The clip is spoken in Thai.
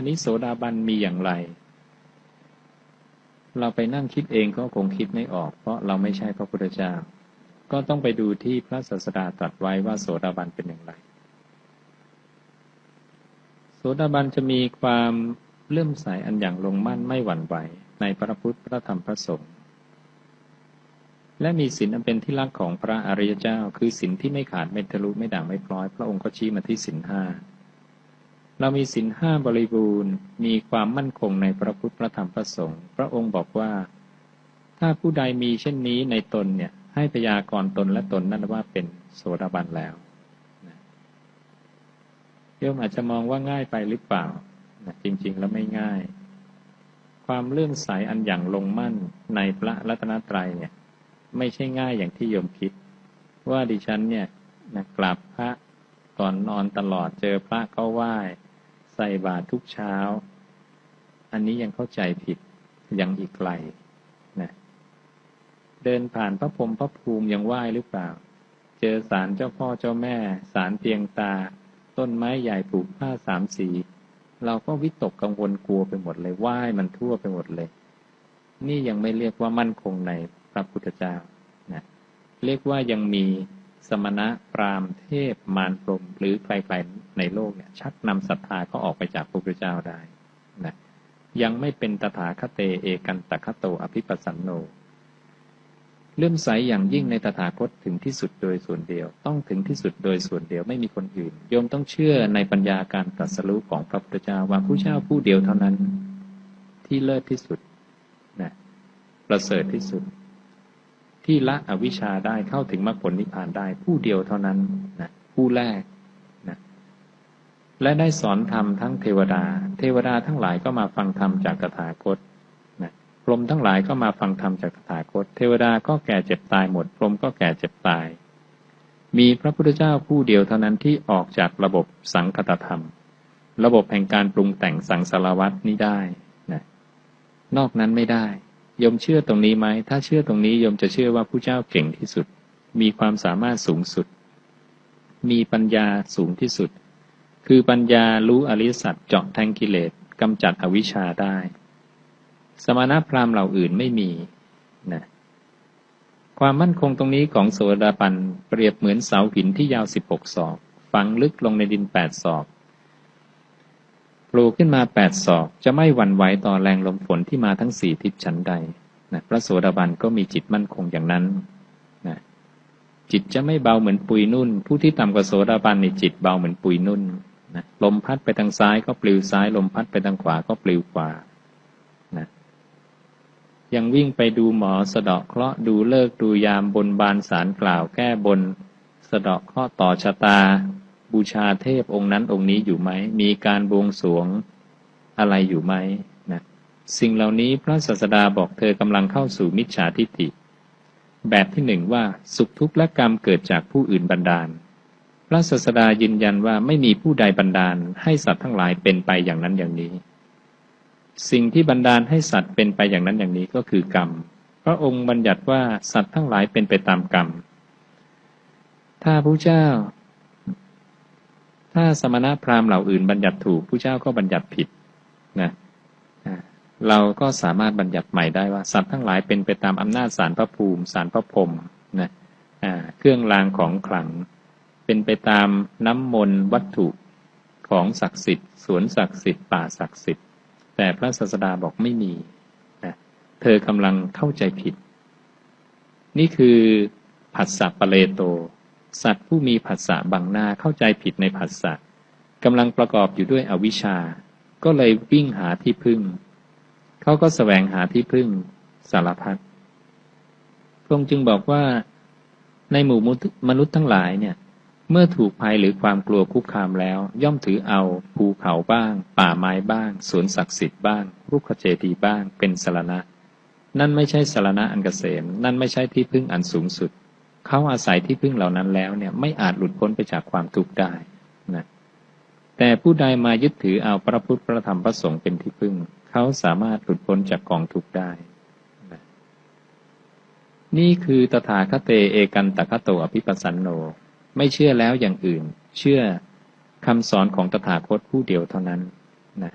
คันนี้โสดาบันมีอย่างไร เราไปนั่งคิดเองก็คงคิดไม่ออก เพราะเราไม่ใช่พระพุทธเจ้า ก็ต้องไปดูที่พระศาสดาตรัสไว้ว่าโสดาบันเป็นอย่างไร โสดาบันจะมีความเลื่อมใสอันอย่างลงมั่นไม่หวั่นไหวในพระพุทธพระธรรมพระสงฆ์และมีศีลอันเป็นที่รักของพระอริยเจ้า คือศีลที่ไม่ขาดไม่ทะลุไม่ด่างไม่พร้อย พระองค์ก็ชี้มาที่ศีลห้า เรามีศีลห้าบริบูรณ์ มีความมั่นคงในพระพุทธพระธรรมพระสงฆ์พระองค์บอกว่า ถ้าผู้ใดมีเช่นนี้ในตนเนี่ย ให้พยากรตนและตนนั่นว่าเป็นโสดาบันแล้วโยมอาจจะมองว่าง่ายไปหรือเปล่า จริง ๆ แล้วไม่ง่าย ความเลื่อมใสอันอย่างลงมั่นในพระรัตนตรัยเนี่ย ไม่ใช่ง่ายอย่างที่โยมคิด ว่าดิฉันเนี่ยนะกราบพระก่อนนอนตลอดเจอพระก็ไหว้ ใส่บาตรทุกเช้า อันนี้ยังเข้าใจผิดยังอีกไกลนะเดินผ่านพระพรมพระภูมิยังไหว้หรือเปล่า เจอสารเจ้าพ่อเจ้าแม่สารเตียงตา ต้นไม้ใหญ่ผูกผ้าสามสีเราก็วิตกกังวลกลัวไปหมดเลยไหว้มันทั่วไปหมดเลย นี่ยังไม่เรียกว่ามั่นคงในพระพุทธเจ้านะเรียกว่ายังมี สมณะพรามเทพมารพรมหรือใครๆในโลกเนี่ยชักนำศรัทธาก็ออกไปจากพระพุทธเจ้าได้นะยังไม่เป็นตถาคเตเอกันตคโตอภิปัสสันโนเลื่อมใสอย่างยิ่งในตถาคตถึงที่สุดโดยส่วนเดียว ต้องถึงที่สุดโดยส่วนเดียวไม่มีคนอื่น โยมต้องเชื่อในปัญญาการตรัสรู้ของพระพุทธเจ้าว่าผู้เจ้าผู้เดียวเท่านั้นที่เลิศที่สุดนะประเสริฐที่สุด ที่ละอวิชชาได้เข้าถึงมรรคผลนิพพานได้ ผู้เดียวเท่านั้นนะผู้แรกนะและได้สอนธรรมทั้งเทวดา เทวดาทั้งหลายก็มาฟังธรรมจากตถาคตนะพรหมทั้งหลายก็มาฟังธรรมจากตถาคต เทวดาก็แก่เจ็บตายหมด พรหมก็แก่เจ็บตาย มีพระพุทธเจ้าผู้เดียวเท่านั้นที่ออกจากระบบสังคตธรรม ระบบแห่งการปรุงแต่งสังสารวัตนี้ได้นะนอกนั้นไม่ได้ ยมเชื่อตรงนี้ไหม ถ้าเชื่อตรงนี้ยมจะเชื่อว่าผู้เจ้าเก่งที่สุด มีความสามารถสูงสุด มีปัญญาสูงที่สุด คือปัญญารู้อริสัตเจาะแทงกิเลสกำจัดอวิชชาได้ สมณพราหมณ์เหล่าอื่นไม่มีนะความมั่นคงตรงนี้ของโสดาปันเปรียบเหมือนเสาหินที่ยาวสิบหกศอก ฝังลึกลงในดินแปดศอก ปลูกขึ้นมาแปดศอก จะไม่หวั่นไหวต่อแรงลมฝนที่มาทั้งสี่ทิศชั้นใดนะพระโสดาบันก็มีจิตมั่นคงอย่างนั้นนะจิตจะไม่เบาเหมือนปุยนุ่น ผู้ที่ต่ำกว่าโสดาบันในจิตเบาเหมือนปุยนุ่นนะลมพัดไปทางซ้ายก็ปลิวซ้าย ลมพัดไปทางขวาก็ปลิวขวานะยังวิ่งไปดูหมอสะเดาะเคราะห์ดูเลิกดูยามบนบานสารกล่าวแก้บน สะเดาะเคราะห์ต่อชะตา บูชาเทพองค์นั้นองค์นี้อยู่ไหม มีการบวงสรวงอะไรอยู่ไหมนะสิ่งเหล่านี้พระศาสดาบอกเธอกำลังเข้าสู่มิจฉาทิฏฐิ แบบที่หนึ่งว่าสุขทุกข์และกรรมเกิดจากผู้อื่นบันดาล พระศาสดายืนยันว่าไม่มีผู้ใดบันดาล ให้สัตว์ทั้งหลายเป็นไปอย่างนั้นอย่างนี้ สิ่งที่บันดาลให้สัตว์เป็นไปอย่างนั้นอย่างนี้ก็คือกรรมพระองค์บัญญัติว่าสัตว์ทั้งหลายเป็นไปตามกรรม ถ้าพระเจ้า ถ้าสมณะพราหมณ์เหล่าอื่นบัญญัติถูกผู้เจ้าก็บัญญัติผิดนะเราก็สามารถบัญญัติใหม่ได้ว่าสัตว์ทั้งหลายเป็นไปตามอำนาจสารพระภูมิสารพระพรมนะเครื่องรางของขลัง เป็นไปตามน้ำมนต์วัตถุของศักดิ์สิทธิ์สวนศักดิ์สิทธิ์ป่าศักดิ์สิทธิ์ แต่พระศาสดาบอกไม่มีนะเธอกำลังเข้าใจผิด นี่คือผัสสะปะเลโต สัตว์ผู้มีผัสสะบังหน้าเข้าใจผิดในผัสสะกำลังประกอบอยู่ด้วยอวิชชา ก็เลยวิ่งหาที่พึ่ง เขาก็สแสวงหาที่พึ่งสารพัดพระองค์จึงบอกว่าในหมู่มนุษย์ทั้งหลายเนี่ย เมื่อถูกภัยหรือความกลัวคุกคามแล้ว ย่อมถือเอาภูเขาบ้าง ป่าไม้บ้างสวนศักดิ์สิทธิ์บ้างรุกขเจดีบ้างเป็นสารณะ นั่นไม่ใช่สารณะอันกเกษม นั่นไม่ใช่ที่พึ่งอันสูงสุด เขาอาศัยที่พึ่งเหล่านั้นแล้วเนี่ยไม่อาจหลุดพ้นไปจากความทุกข์ได้นะแต่ผู้ใดมายึดถือเอาพระพุทธพระธรรมพระสงฆ์เป็นที่พึ่ง เขาสามารถหลุดพ้นจากกองทุกข์ได้นะนี่คือตถาคเตเอกันตคโตอภิปัสสันโน ไม่เชื่อแล้วอย่างอื่น เชื่อคำสอนของตถาคตผู้เดียวเท่านั้นนะ